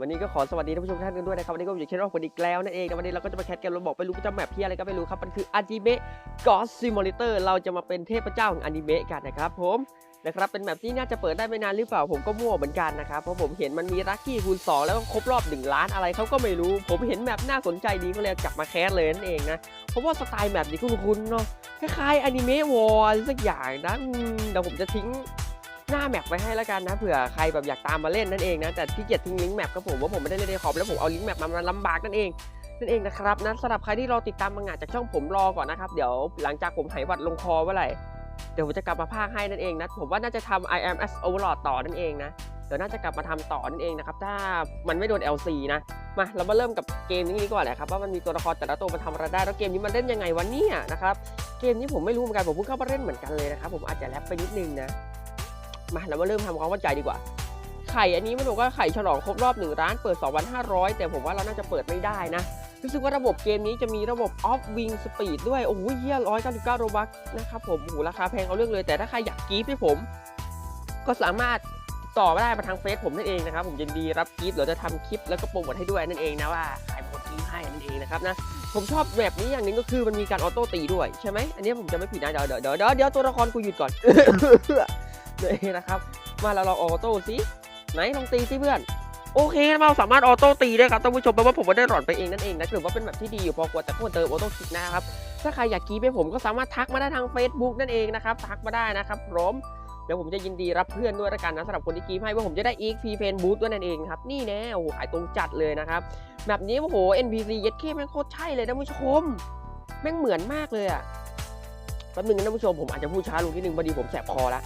วันนี้ก็ขอสวัสดีท่านผู้ชมท่านกันด้วยนะครับวันนี้ก็อยู่ในช่องคนอีกแล้วนั่นเองนะวันนี้เราก็จะมาแคสเกมเราบอกไปรู้จะแมปพี่อะไรก็ไม่รู้ครับมันคืออนิเมะกอสซิม u ลิเตอร์เราจะมาเป็นเทพเจ้าของอนิเมะกันนะครับผมนะครับเป็นแมปที่น่าจะเปิดได้ไม่นานหรือเปล่าผมก็มั่วเหมือนกันนะครับเพราะผมเห็นมันมีลัคกี้คูณ2 แล้วก็ครบรอบ 1 ล้านอะไรเขาก็ไม่รู้ ผมเห็นแมปน่าสนใจดีก็เลยจับมาแคสเลยนั่นเองนะเพราะว่าสไตล์แมปนี้คุ้นๆเนาะคล้ายๆอนิเมะวอลสักอย่างนะเดี๋ยวผมจะทิ้ง หน้าแมปไว้ให้แล้วกันนะเผื่อใครแบบอยากตามมาเล่นนั่นเองนะแต่ที่เกียจทิ้งลิงก์แมปก็ผมว่าผมไม่ได้เล่นในคอมแล้วผมเอาลิงก์แมปมามันลำบากนั่นเองนั่นเองนะครับนะสำหรับใครที่รอติดตามมังงะจากช่องผมรอก่อนนะครับเดี๋ยวหลังจากผมหายวัดลงคอเมื่อไหร่เดี๋ยวผมจะกลับมาพากให้นั่นเองนะผมว่าน่าจะทำ I am as overlord ต่อนั่นเองนะเดี๋ยวน่าจะกลับมาทำต่อนั่นเองนะครับถ้ามันไม่โดน LC นะมาเรามาเริ่มกับเกมนี้กว่าแหละครับว่ามันมีตัวละครแต่ละตัวมันทำอะไรได้แล้วเกมนี้มันเล่นยังไงวะเนี่ยนะครับเกมนี้ผมไม่รู้เหมือนกันผมเพิ่งเข้ามาเล่นเหมือนกันเลยนะครับผมอาจจะแรปไปนิดนึงนะ มาเรามาเริ่มทำความเข้าใจดีกว่า ไข่อันนี้มันบอกว่าไข่ฉลองครบรอบ1ร้านเปิด 2,500 แต่ผมว่าเราน่าจะเปิดไม่ได้นะ รู้สึกว่าระบบเกมนี้จะมีระบบ off wing speed ด้วย โอ้โหเฮีย199โรบัคนะครับผมโอ้โหราคาแพงเอาเรื่องเลย แต่ถ้าใครอยากกีฟให้ผม ก็สามารถต่อมาได้มาทางเฟซผมนั่นเองนะครับ ผมยินดีรับกีฟเดี๋ยวจะทำคลิปแล้วก็โปรโมทให้ด้วยนั่นเองนะว่าใครเป็นคนกรีฟให้นั่นเองนะครับนะผมชอบแบบนี้อย่างหนึ่งก็คือมันมีการออโต้ตีด้วยใช่ไหมอันนี้ผมจะไม่ผิดนะเดี๋ยวเดี๋ยวเดี๋ยวเดี๋ยวเดี๋ยวตัวละครกูหยุดก่อน เลยนะครับ มาเราลองออโต้สิไหนลองตีสิเพื่อน โอเคเราสามารถออโต้ตีได้ครับท่านผู้ชมแปลว่าผมไม่ได้หลอนไปเองนั่นเองนะถือว่าเป็นแบบที่ดีอยู่พอควรแต่ควรเติมออโต้คลิกนะครับ ถ้าใครอยากกีบให้ผมก็สามารถทักมาได้ทาง Facebook นั่นเองนะครับ ทักมาได้นะครับพร้อมเดี๋ยวผมจะยินดีรับเพื่อนด้วยละกันนะสำหรับคนที่กีบให้ว่าผมจะได้อีกฟรีเฟนบูธด้วยนั่นเองครับ นี่แน่โอ้โหขายตรงจัดเลยนะครับ แบบนี้โอ้โห NPC เย็ดเคแม่งโคตรใช่เลยท่านผู้ชม แม่งเหมือนมากเลยอะแป๊บนึงนะท่านผู้ชมผมอาจจะพูดช้าลงนิดนึงพอดีผมแสบคอละ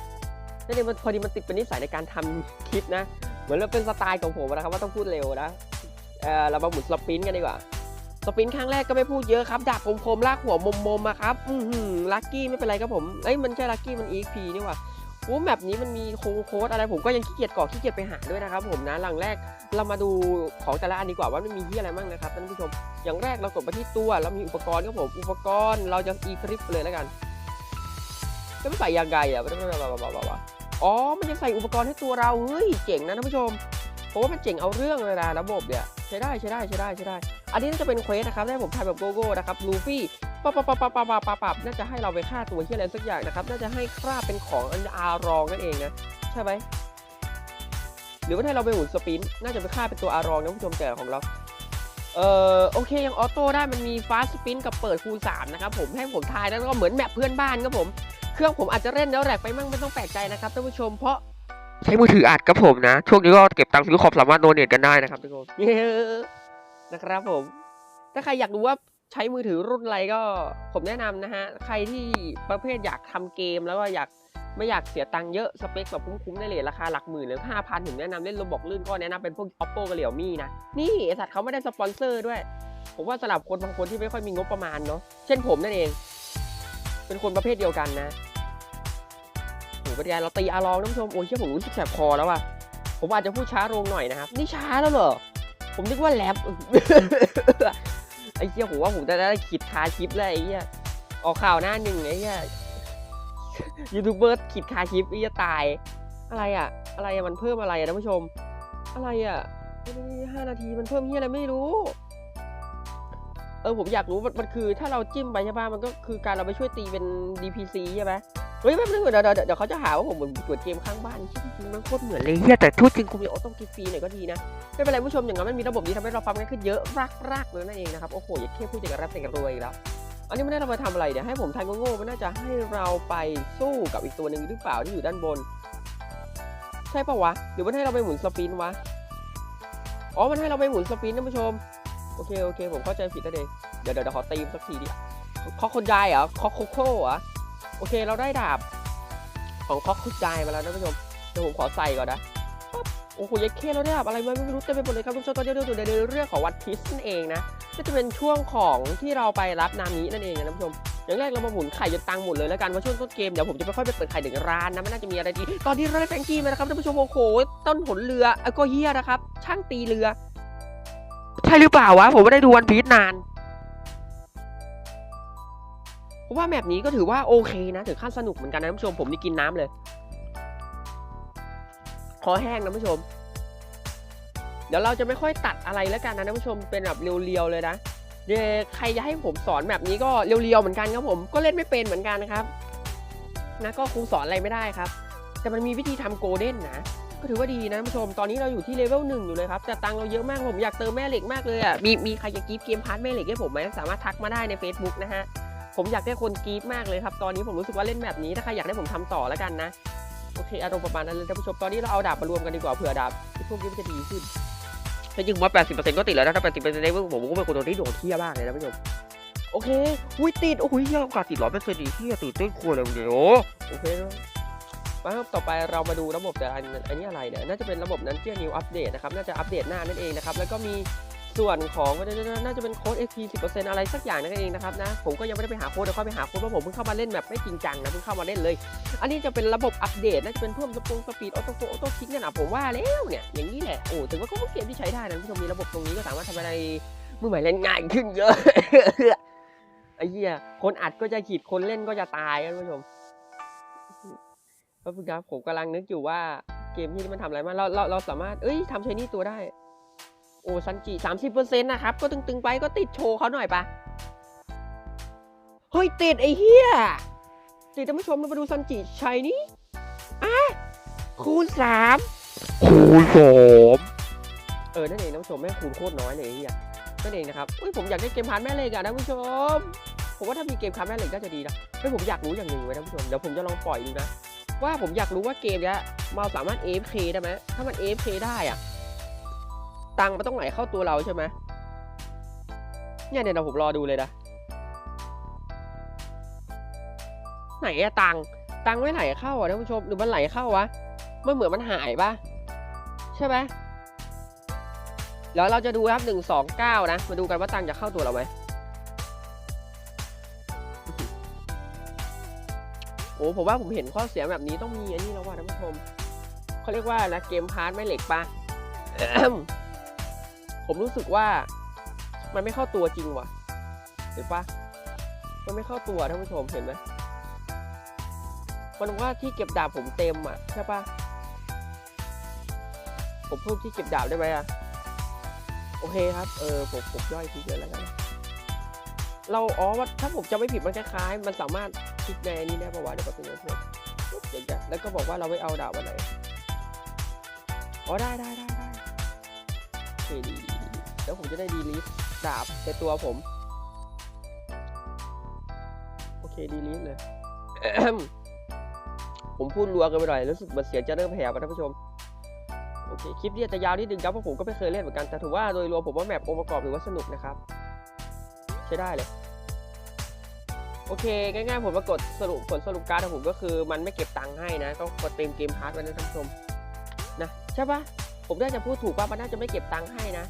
นั่นเองมันพอดีมันติดเป็นนิสัยในการทำคลิปนะ เหมือนเราเป็นสไตล์ของผมนะครับว่าต้องพูดเร็วนะเออเรามาหมุนสปินกันดีกว่า สปินครั้งแรกก็ไม่พูดเยอะครับดาบคมๆลากหัวมมๆอะครับ อือหือลัคกี้ไม่เป็นไรครับผมเอ้ยมันใช่ลัคกี้มัน EXP นี่ว่าโอ้แบบนี้มันมีโค้งโค้ดอะไรผมก็ยังขี้เกียจกรอขี้เกียจไปหาด้วยนะครับผมนะหลังแรกเรามาดูของแต่ละอันดีกว่าว่ามันมีที่อะไรบ้างนะครับท่านผู้ชม อย่างแรกเรากดไปที่ตัวเรามีอุปกรณ์ครับผมอุปกรณ์เราจะอีคลิปเลยแล้วกันจะไม่ใส่ยังไงอะไม่ไม่ไม่ไม่ไม่ไม่ไม่ อ๋อ มันจะใส่อุปกรณ์ให้ตัวเรา เฮ้ย เจ๋งนะท่านผู้ชม เพราะว่ามันเจ๋งเอาเรื่องเลยนะระบบเนี่ยใช้ได้ใช้ได้ใช้ได้ใช้ได้ อันนี้น่าจะเป็นเควสนะครับได้ผมถ่ายแบบโกโก้นะครับลูฟี่ปับปับปับปับปับปับปับน่าจะให้เราไปฆ่าตัวที่อะไรสักอย่างนะครับ น่าจะให้คราบเป็นของอันอารองนั่นเองนะใช่ไหมหรือว่าให้เราไปหมุนสปิน น่าจะไปฆ่าเป็นตัวอารองนะผู้ชมแต่ของเรา เอ่อโอเคยังออโต้ได้มันมีฟาสสปินกับเปิดคูณ3นะครับผมให้ผมทายแล้วก็เหมือนแมปเพื่อนบ้านครับผม รื่องผมอาจจะเล่นแล้วแหลกไปมั่งไม่ต้องแปลกใจนะครับท่านผู้ชมเพราะใช้มือถืออัดครับผมนะ ช่วงนี้ก็เก็บตังค์ซื้อคอมสามารถโดเนทกันได้นะครับทุกคนเย้นะครับผม ถ้าใครอยากรู้ว่าใช้มือถือรุ่นอะไรก็ผมแนะนำนะฮะ ใครที่ประเภทอยากทำเกมแล้วก็อยากไม่อยากเสียตังค์เยอะสเปคแบบคุ้มๆได้เลยราคาหลักหมื่นหรือห้าพันถึงแนะนำเล่นระบบลื่นก็แนะนำเป็นพวก oppo กับเหลียวมี่นะ นี่ไอสัตว์เขาไม่ได้สปอนเซอร์ด้วย ผมว่าสำหรับคนบางคนที่ไม่ค่อยมีงบประมาณเนาะเช่นผมนั่นเอง เป็นคนประเภทเดียวกันนะ โอ้โหเป็นไงเราตีอาลองท่านผู้ชมโอ้ยเชื่อผมรู้สึกแสบคอแล้วว่ะผมอาจจะพูดช้าลงหน่อยนะครับ นี่ช้าแล้วเหรอ ผมนึกว่าแรปไอ้เหี้ยผมว่าผมจะได้ขีดคาคลิปเลยไอ้เหี้ยออกข่าวหน้าหนึ่งไอ้เหี้ยยูทูบเบอร์ขีดคาคลิปไอ้เหี้ยตาย อะไรอะอะไรอะมันเพิ่มอะไรอะท่านผู้ชม อะไรอะห้านาทีมันเพิ่มเหี้ยอะไรไม่รู้เออผมอยากรู้มันมันคือถ้าเราจิ้มไปใช่ป่ะมันก็คือการเราไปช่วยตีเป็น DPC ใช่ไหม เฮ้ยแป๊บนึงเดี๋ยวเดี๋ยวเดี๋ยวเขาจะหาว่าผมเหมือนเปิดเกมข้างบ้านจริงๆมันโคตรเหมือนเลยเฮียแต่ทูดจริงกูมีออโต้กิฟฟรีหน่อยก็ดีนะไม่เป็นไรผู้ชมอย่างนั้นมันมีระบบนี้ทำให้เราฟังง่ายขึ้นเยอะรักรักๆเลยนั่นเองนะครับโอ้โหอย่าแค่พูดอย่างกับแรปแต่งกับรวยแล้วอันนี้ไม่ได้เรามาทำอะไรเดี๋ยวให้ผมทายโง่ๆมันน่าจะให้เราไปสู้กับอีกตัวหนึ่งหรือเปล่าที่อยู่ด้านบน ใช่ปะวะหรือมันให้เราไปหมุนสปินวะอ๋อมันให้เราไปหมุนสปินท่านผู้ชมโอเคโอเค ผมเข้าใจผิดนั่นเองเดี๋ยวเดี๋ยวเดี๋ยวขอตีมสักทีดิคอคนยายเหรอคอโคโค่เหรอ โอเคเราได้ดาบของคอกคุยายมาแล้วนะท่านผู้ชมเดี๋ยวผมขอใส่ก่อนนะปั๊บโอ้โหยัดเข้เราได้ดาบอะไรมาไม่รู้เต็มไปหมดเลยครับทุกท่านตอนนี้เราอยู่ในเรื่องของวัดทิสนั่นเองนะก็จะเป็นช่วงของที่เราไปรับนามินั่นเองนะท่านผู้ชมอย่างแรกเรามาหมุนไข่จนตังหมดเลยแล้วกันว่าช่วงต้นเกมเดี๋ยวผมจะไม่ค่อยไปเปิดไข่ถึงร้านนะม่น่าจะมีอะไรดี ตอนนี้เราได้แฟงกี้มานะครับท่านผู้ชมโอ้โหต้นหนเรือก็เฮียนะครับ ช่างตีเรือ ใช่หรือเปล่าวะผมไม่ได้ดูวันพีชนาน ราะว่าแมปนี้ก็ถือว่าโอเคนะถึงขั้นสนุกเหมือนกันนะท่านผู้ชมผมนี่กินน้ำเลยคอแห้งนะท่านผู้ชม เดี๋ยวเราจะไม่ค่อยตัดอะไรแล้วกันนะท่านผู้ชมเป็นแบบเรียวๆเลยนะเดี๋ยวใครจะให้ผมสอนแบบนี้ก็เรียวๆเหมือนกันครับผมก็เล่นไม่เป็นเหมือนกันนะครับนะก็คงสอนอะไรไม่ได้ครับ แต่มันมีวิธีทำโกลเด้นนะก็ถือว่าดีนะท่านผู้ชม ตอนนี้เราอยู่ที่เลเวลหนึ่งอยู่เลยครับ แต่ตังเราเยอะมาก ผมอยากเติมแม่เหล็กมากเลยอะ มีมีใครจะกรีฟเกมพาร์ทแม่เหล็กให้ผมไหม สามารถทักมาได้ใน Facebook นะฮะ ผมอยากได้คนกรีฟมากเลยครับ ตอนนี้ผมรู้สึกว่าเล่นแบบนี้ถ้าใครอยากได้ผมทำต่อแล้วกันนะ โอเคอารมณ์ประมาณนั้นเลยท่านผู้ชม ตอนนี้เราเอาดาบมารวมกันดีกว่าเผื่อดาบไอ้พวกนี้มันจะดีขึ้นแต่จริงๆว่า80%ก็ติดแล้วนะถ้า80%ได้เพิ่งผมก็เป็นคนที่โดดเที่ยมากเลยนะท่านผู้ชม โอเคอุ้ยติด โอ้ยเหี้ยโอกาสติดร้อยเปอร์เซ็นต์ดีเที่ยตื่นเต้นกลัวเลยเดี๋ยวโอเคมาครับต่อไปเรามาดูระบบแต่อันอันนี้อะไรเนี่ย น่าจะเป็นระบบนั้นเที่ยนิวอัปเดตนะครับ น่าจะอัปเดตหน้านั่นเองนะครับ แล้วก็มี ส่วนของน่าจะเป็นโค้ด XP 10%อะไรสักอย่างนั่นเองนะครับนะผมก็ยังไม่ได้ไปหาโค้ดเดี๋ยวค่อยไปหาโค้ดเพราะผมเพิ่งเข้ามาเล่นแบบไม่จริงจังนะเพิ่งเข้ามาเล่นเลย อันนี้จะเป็นระบบอัปเดตน่าจะเป็นเพิ่มสปงสปีดออโต้โฟออโต้คิกเนี่ยนะผมว่าแล้วเนี่ยอย่างนี้แหละโอ้ถือว่าก็เป็นเกมที่ใช้ได้นะคุณผู้ชมมีระบบตรงนี้ก็สามารถทำอะไรมือใหม่เล่นง่ายขึ้นเยอะไอ้เหี้ยคนอัดก็จะขีดคนเล่นก็จะตายนะคุณผู้ชมก็คือครับผมกำลังนึกอยู่ว่าเกมที่มันทำอะไรมาเราเราเราสามารถเอ้ยทำใช้นี่ตัวได้ โอ้ซันจิสามสิบเปอร์เซ็นต์นะครับ ก็ตึงๆไปก็ติดโชว์เขาหน่อยปะเฮ้ย ติดไอ้เหี้ยติดท่านผู้ชมเรามาดูซันจิชัยนี้อะคูณสามคูณสามเออ นั่นเองท่านผู้ชมแม่งคูณโคตรน้อยเลยไอ้เหี้ยนั่นเองนะครับอุ้ยผมอยากได้เกมพาร์ทแม่เหล็กอะท่านผู้ชม ผมว่าถ้ามีเกมพาร์ทแม่เหล็กน่าจะดีนะเฮ้ยผมอยากรู้อย่างหนึ่งไว้ท่านผู้ชมเดี๋ยวผมจะลองปล่อยดูนะว่าผมอยากรู้ว่าเกมเนี้ยเราสามารถ AFK ได้ไหมถ้ามัน AFK ได้อะ ตังค์มันต้องไหลเข้าตัวเราใช่ไหมเนี่ยเดี๋ยวผมรอดูเลยนะ ไหนอะตังค์ตังค์ไม่ไหลเข้าอะท่านผู้ชมหรือมันไหลเข้าวะมันเหมือนมันหายปะใช่ไหมแล้วเราจะดูครับหนึ่งสองเก้านะ มาดูกันว่าตังค์จะเข้าตัวเราไหมโอ้ผมว่าผมเห็นข้อเสียแบบนี้ต้องมีอันนี้แล้วว่าท่านผู้ชมเขาเรียกว่านะเกมพาร์ทไม่เหล็กปะ ผมรู้สึกว่ามันไม่เข้าตัวจริงว่ะเห็นปะมันไม่เข้าตัวท่านผู้ชมเห็นไหมมันว่าที่เก็บดาบผมเต็มอะใช่ปะผมเพิ่มที่เก็บดาบได้ไหมอะโอเคครับ เออผมผมย่อยทีเดียวแล้วกัน เราอ๋อว่าถ้าผมจะไม่ผิดมันคล้ายๆ มันสามารถคลิกในนี้ได้ปะวะเดี๋ยวก็เป็นเพื่อนปุ๊บอย่างเงี้ยแล้วก็บอกว่าเราไม่เอาดาบอะไร อ๋อได้ได้ได้ได้โอเคดี แล้วผมจะได้ดีลิสดาบในตัวผม โอเคดีลิสเลย ผมพูดรัวกันไปหน่อยรู้สึกเหมือนเสียงจะเริ่มแผ่วท่านผู้ชมโอเคคลิปนี้จะยาวนิดนึงครับเพราะผมก็ไม่เคยเล่นเหมือนกันแต่ถือว่าโดยรวมผมว่าแมปองค์ประกอบถือว่าสนุกนะครับใช้ได้เลยโอเคง่ายๆผมมากดสรุปผลสรุปการ์ดของผมก็คือมันไม่เก็บตังค์ให้นะก็กดเต็มเกมพาร์ทไว้นะท่านผู้ชมนะใช่ปะผมน่าจะพูดถูกป่ะมันน่าจะไม่เก็บตังค์ให้นะ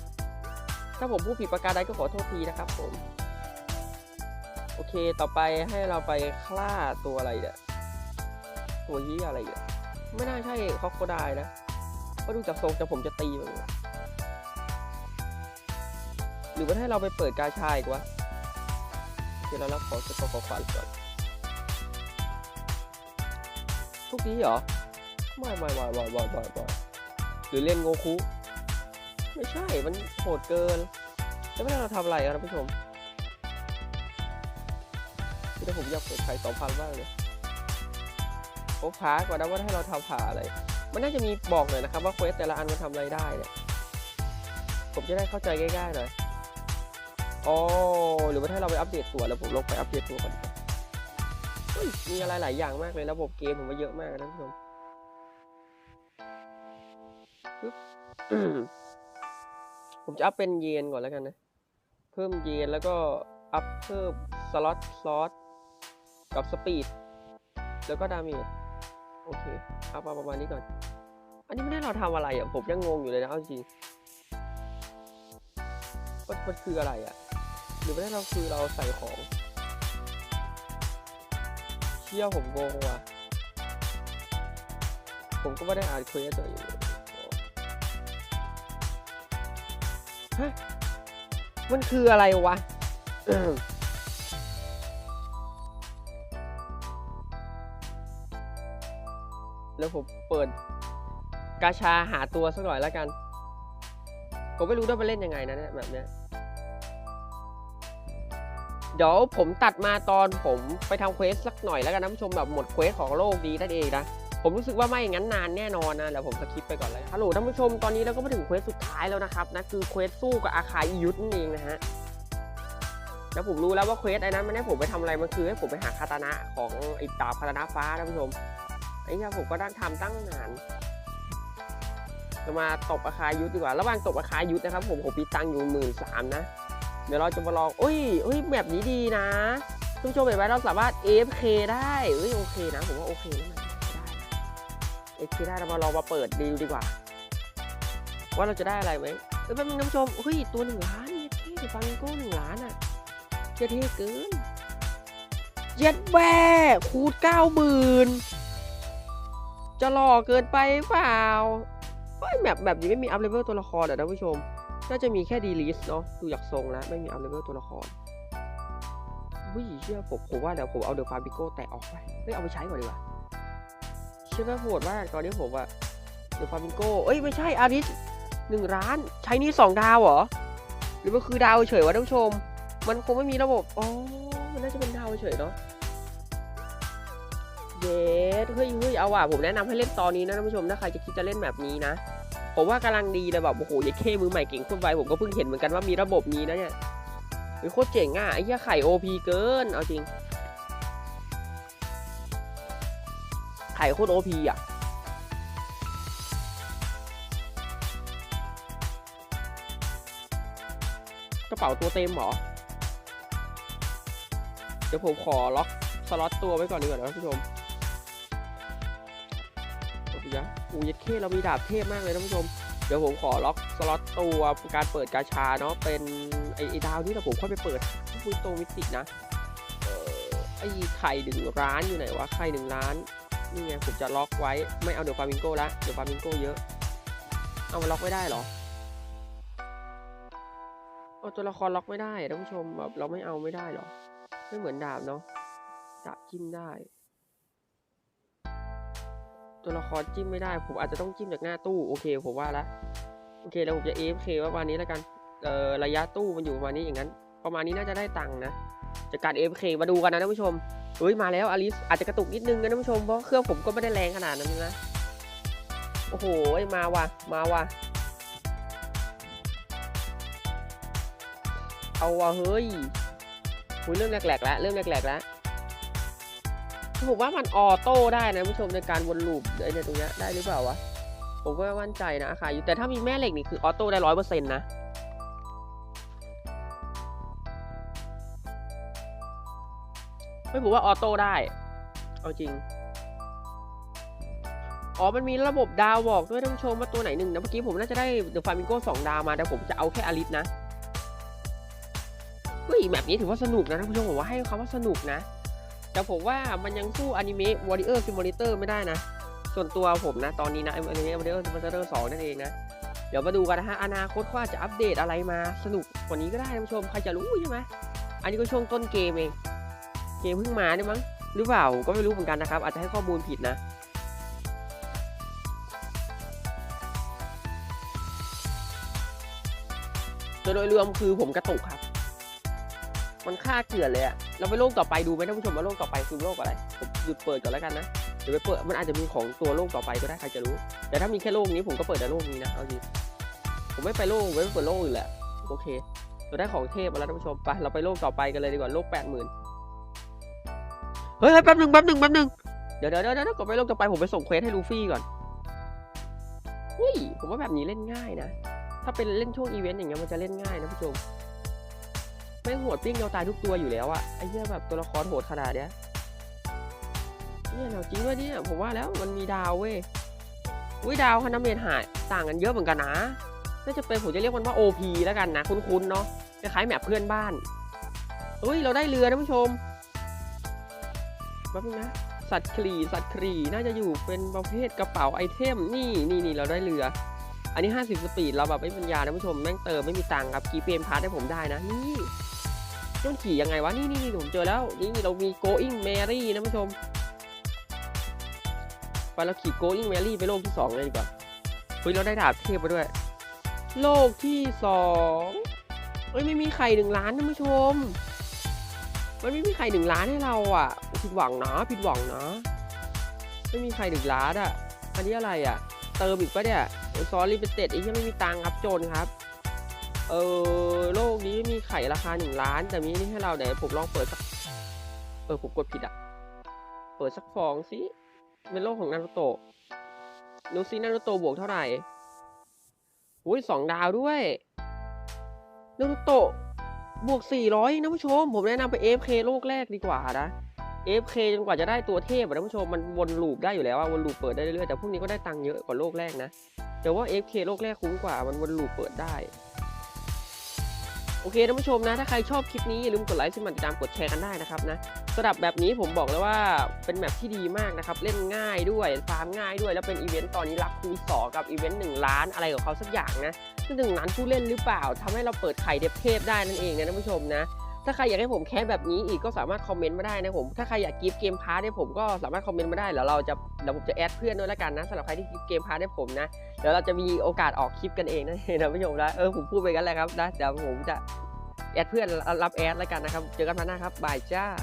ถ้าผมพูดผิดประการใดก็ขอโทษทีนะครับผม โอเคต่อไปให้เราไปฆ่าตัวอะไรเนี่ยตัวยี่อะไรเนี่ยไม่น่าใช่คอกโคไดนะเพราะดูจากทรงจะผมจะตีมันหรือว่าให้เราไปเปิดกาชาอีกวะโอเคแล้วเราขอจะขอขอขวานก่อนทุกนี้เหรอไม่ไม่ไม่ไม่ไม่ไม่ไม่หรือเล่นโงคุ ไม่ใช่ มันโหดเกิน แล้วไม่ได้เราทำอะไรอะท่านผู้ชมที่ถ้าผมอยากเปิดไข่สองพันมากเลยโอ้ผาก่อนนะว่าให้เราทำผ่าอะไร มันน่าจะมีบอกหน่อยนะครับ ว่าเควสแต่ละอันมันทำอะไรได้เนี่ย ผมจะได้เข้าใจง่ายๆหน่อยอ๋อหรือว่าถ้าเราไปอัปเดตตัวแล้วผมลงไปอัปเดตตัวก่อนมีอะไรหลายอย่างมากเลยระบบเกมผมว่าเยอะมากนะท่านผู้ชม ผมจะอัพเป็นเยนก่อนแล้วกันนะ เพิ่มเยนแล้วก็อัพเพิ่มสล็อตสล็อตกับสปีดแล้วก็ดาเมจโอเคอัพมาประมาณนี้ก่อน อันนี้ไม่ได้เราทำอะไรอะ ผมยังงงอยู่เลยนะเอาจริงมันมันคืออะไรอะ หรือไม่ได้เราคือเราใส่ของเชี่ยวผมงงว่ะผมก็ไม่ได้อ่านเควสตัวเอง ฮะมันคืออะไรวะแล้วผมเปิดกาชาหาตัวสักหน่อยแล้วกัน ผมไม่รู้ด้วยมันเล่นยังไงนะเนี่ยแบบเนี้ย เดี๋ยวผมตัดมาตอนผมไปทำเควสสักหน่อยแล้วกันนะผู้ชมแบบหมดเควสของโลกดีนั่นเองนะ ผมรู้สึกว่าไม่อย่างนั้นนานแน่นอนนะเดี๋ยวผมสคิปไปก่อนเลยฮัลโหลท่านผู้ชมตอนนี้เราก็มาถึงเควสสุดท้ายแล้วนะครับนะคือเควสสู้กับอาคาอิยุทธนั่นเองนะฮะแล้วผมรู้แล้วว่าเควสไอ้นั้นไม่ได้ผมไปทำอะไรมันคือให้ผมไปหาคาตานะของไอ้ดาบคาตานะฟ้าท่านผู้ชมไอ้เนี่ยผมก็ได้ทำตั้งนานจะมาตบอาคายุทธดีกว่า ระหว่างตบอาคายุทธนะครับ ผมผมมีตังอยู่หมื่นสามนะ เดี๋ยวเราจะมาลองเอ้ยเอ้ยแบบนี้ดีนะท่านผู้ชมเห็นไหมเราสามารถ AFK ได้เอ้ยโอเคนะผมว่าโอเคนะ AFK ได้เรามาลองมาเปิดดีดีกว่า ว่าเราจะได้อะไรไหมเอ้ยแป๊บนึงท่านผู้ชมเฮ้ยตัวหนึ่งล้านเย็ดเท่ฟังโก้หนึ่งล้านอะเย็ดเท่เกินเย็ดแว่คูดเก้าหมื่นจะหล่อเกินไปเปล่าเฮ้ยแบบแบบนี้ไม่มีอัพเลเวลตัวละครเหรอท่านผู้ชมน่าจะมีแค่ดีลิสเนาะดูจากทรงแล้วไม่มีอัพเลเวลตัวละครวิ่เชื่อผมผมว่าเดี๋ยวผมเอาเดอะฟาบิโก้แตะออกไปเฮ้ยเอาไปใช้ก่อนดีกว่า ชื่อไหมโหดมากตอนนี้ผมอะเดอะฟาบิโก้เอ้ยไม่ใช่อาริสหนึ่งร้านใช้นี่สองดาวเหรอ หรือว่าคือดาวเฉยวะท่านผู้ชม มันคงไม่มีระบบ อ๋อ มันน่าจะเป็นดาวเฉยเนาะเย้เฮ้ยเฮ้ยเอาว่ะผมแนะนำให้เล่นตอนนี้นะท่านผู้ชมถ้าใครจะคิดจะเล่นแบบนี้นะผมว่ากำลังดีเลยแบบโอ้โหยัดเข้มือใหม่เก่งโคตรไวผมก็เพิ่งเห็นเหมือนกันว่ามีระบบนี้นะเนี่ยเฮ้ยโคตรเจ๋งอะไอ้เหี้ยไข่โอพีเกินเอาจริง ข่โคตรโอพีอะกระเป๋าตัวเต็มเหรอ เดี๋ยวผมขอล็อกสล็อตตัวไว้ก่อนดีกว่านะท่านผู้ชมโอ้ยยะอูยัดเข้เรามีดาบเทพมากเลยท่านผู้ชม เดี๋ยวผมขอล็อกสล็อตตัวการเปิดกาชาเนาะ เป็นไอ้ไอดาวนี่แต่ผมค่อยไปเปิดฟุตโตมิตินะไอ้ไข่หนึ่งร้านอยู่ไหนวะ ไข่หนึ่งร้าน นี่ไงผมจะล็อกไว้ไม่เอาเดี๋ยวฟามิงโก้ละเดี๋ยวฟามิงโก้เยอะ เอามันล็อกไม่ได้เหรอเอาตัวละครล็อกไม่ได้ท่านผู้ชมแบบเราไม่เอาไม่ได้เหรอไม่เหมือนดาบเนาะดาบจิ้มได้ ตัวละครจิ้มไม่ได้ ผมอาจจะต้องจิ้มจากหน้าตู้โอเคผมว่าละโอเคแล้วผมจะ AFK ว่าวันนี้แล้วกันเอ่อระยะตู้มันอยู่ประมาณนี้อย่างนั้น ประมาณนี้น่าจะได้ตังค์นะ จากการ AFK มาดูกันนะท่านผู้ชมเฮ้ยมาแล้วอลิสอาจจะกระตุกนิดนึงนะท่านผู้ชมเพราะเครื่องผมก็ไม่ได้แรงขนาดนั้นนะโอ้โหมาว่ะมาว่ะเอาว่ะเฮ้ยคุยเริ่มแหลกๆแล้วเริ่มแหลกๆแล้วผมว่ามันออโต้ได้นะผู้ชมในการวนลูปไอ้เนี่ยตรงเนี้ยได้หรือเปล่าวะผมก็ไม่มั่นใจนะค่ะอยู่แต่ถ้ามีแม่เหล็กนี่คือออโต้ได้ร้อยเปอร์เซ็นต์นะ ไม่ผมว่าออโต้ได้ เอาจริง อ๋อ มันมีระบบดาวบอกด้วยท่านผู้ชมว่าตัวไหนหนึ่งนะ เมื่อกี้ผมน่าจะได้เดอะฟามิโก้สองดาวมา แต่ผมจะเอาแค่อลิสนะ เฮ้ย แบบนี้ถือว่าสนุกนะท่านผู้ชมผมว่าให้คำว่าสนุกนะ แต่ผมว่ามันยังสู้อนิเมะวอริเออร์ซิมูเลเตอร์ไม่ได้นะ ส่วนตัวผมนะ ตอนนี้นะอนิเมะวอริเออร์ซิมูเลเตอร์สองนั่นเองนะเดี๋ยวมาดูกันนะฮะ อนาคตเขาอาจจะอัปเดตอะไรมาสนุกกว่านี้ก็ได้ท่านผู้ชม ใครจะรู้ใช่ไหม อันนี้ก็ช่วงต้นเกมเอง เกมเพิ่งมาเนี่ยมั้งหรือเปล่าก็ไม่รู้เหมือนกันนะครับ อาจจะให้ข้อมูลผิดนะ โดยรวมคือผมกระตุกครับ มันค่าเกลื่อนเลยอะเราไปโลกต่อไปดูไหมท่านผู้ชมว่าโลกต่อไปคือโลกอะไรผมหยุดเปิดก่อนแล้วกันนะเดี๋ยวไปเปิดมันอาจจะมีของตัวโลกต่อไปก็ได้ใครจะรู้ แต่ถ้ามีแค่โลกนี้ผมก็เปิดแต่โลกนี้นะเอาจริงผมไม่ไปโลกผมไม่เปิดโลกอื่นแหละโอเคเราได้ของเทพมาแล้วท่านผู้ชมไปเราไปโลกต่อไปกันเลยดีกว่าโลกแปดหมื่น เฮ้ยแป๊บหนึ่งแป๊บหนึ่งแป๊บหนึ่งเดี๋ยวเดี๋ยวเดี๋ยวก่อนไปลกต่อไปผมไปส่งเควสให้ลูฟี่ก่อนอุ้ยผมว่าแบบนี้เล่นง่ายนะ ถ้าเป็นเล่นช่วงอีเวนต์อย่างเงี้ยมันจะเล่นง่ายนะผู้ชมไม่โหดปิ้งเราตายทุกตัวอยู่แล้วอะไอ้เหี้ยแบบตัวละครโหดขนาดเนี้ยเนี่ยเราจริงว่าเนี่ยผมว่าแล้วมันมีดาวเว้ยอุ้ยดาวคานาเมนหายต่างกันเยอะเหมือนกันนะน่าจะเป็นผมจะเรียกมันว่า OP แล้วกันนะ คุ้นๆเนาะคล้ายๆแมปเพื่อนบ้านเฮ้ยเราได้เรือนะผู้ชม แป๊บนึงนะ สัตว์ครีสัตว์ครีน่าจะอยู่เป็นประเภทกระเป๋าไอเทม นี่นี่นี่เราได้เรือ อันนี้ 50 สปีด เราแบบไม่มีปัญญานะผู้ชม แม่งเติมไม่มีตังค์ครับ กีเปมพาร์ทให้ผมได้นะ นี่ต้องขี่ยังไงวะนี่นี่นี่ผมเจอแล้ว นี่เรามี going Mary นะผู้ชม ไปเราขี่ going Mary ไปโลกที่ 2 เลยดีกว่าเฮ้ยเราได้ดาบเทพมาด้วย โลกที่สองเอ้ยไม่มีไข่หนึ่งล้านท่านผู้ชม มันไม่มีไข่หนึ่งล้านให้เราอะ ผิดหวังนะผิดหวังนะ ไม่มีไข่หนึ่งล้านอะ อันนี้อะไรอะ เติมอีกปะเนี่ยซอสลิมิเต็ดไอ้ที่ไม่มีตังค์ครับโจรครับ เออโลกนี้มีไข่ราคาหนึ่งล้าน แต่มีนี่ให้เราเดี๋ยวผมลองเปิดสัก เออผมกดผิดอะ เปิดสักฟองสิเป็นโลกของนารูโตะดูซินารูโตะบวกเท่าไหร่อุ้ยสองดาวด้วยนารูโตะบวก 400นะผู้ชม ผมแนะนำไป AFK โลกแรกดีกว่านะ FK จนกว่าจะได้ตัวเทพอะนะผู้ชมมันวนลูปได้อยู่แล้วอะวนลูปเปิดได้เรื่อยๆแต่พวกนี้ก็ได้ตังค์เยอะกว่าโลกแรกนะแต่ว่า FK โลกแรกคุ้มกว่ามันวนลูปเปิดได้โอเคท่านผู้ชมนะ ถ้าใครชอบคลิปนี้อย่าลืมกดไลค์สิมันติดตามกดแชร์กันได้นะครับนะสำหรับแบบนี้ผมบอกเลยว่าเป็นแมปที่ดีมากนะครับ เล่นง่ายด้วยฟาร์มง่ายด้วย แล้วเป็นอีเวนต์ตอนนี้รักคูณสอกับอีเวนต์หนึ่งล้านอะไรของเขาสักอย่างนะซึ่งหนึ่งล้านผู้เล่นหรือเปล่าทำให้เราเปิดไข่เดฟเทพได้นั่นเองนะท่านผู้ชมนะ ถ้าใครอยากให้ผมแคสแบบนี้อีกก็สามารถคอมเมนต์มาได้นะผม ถ้าใครอยากกิฟต์เกมพาร์ทให้ผมก็สามารถคอมเมนต์มาได้แล้วเราจะเดี๋ยวผมจะแอดเพื่อนด้วยละกันนะสำหรับใครที่กิฟต์เกมพาร์ทให้ผมนะเดี๋ยวเราจะมีโอกาสออกคลิปกันเองนะท่านผู้ชมนะเออผมพูดไปกันแล้วครับนะเดี๋ยวผมจะแอดเพื่อนรับแอดแล้วกันนะครับ เจอกันมาหน้าครับบายจ้า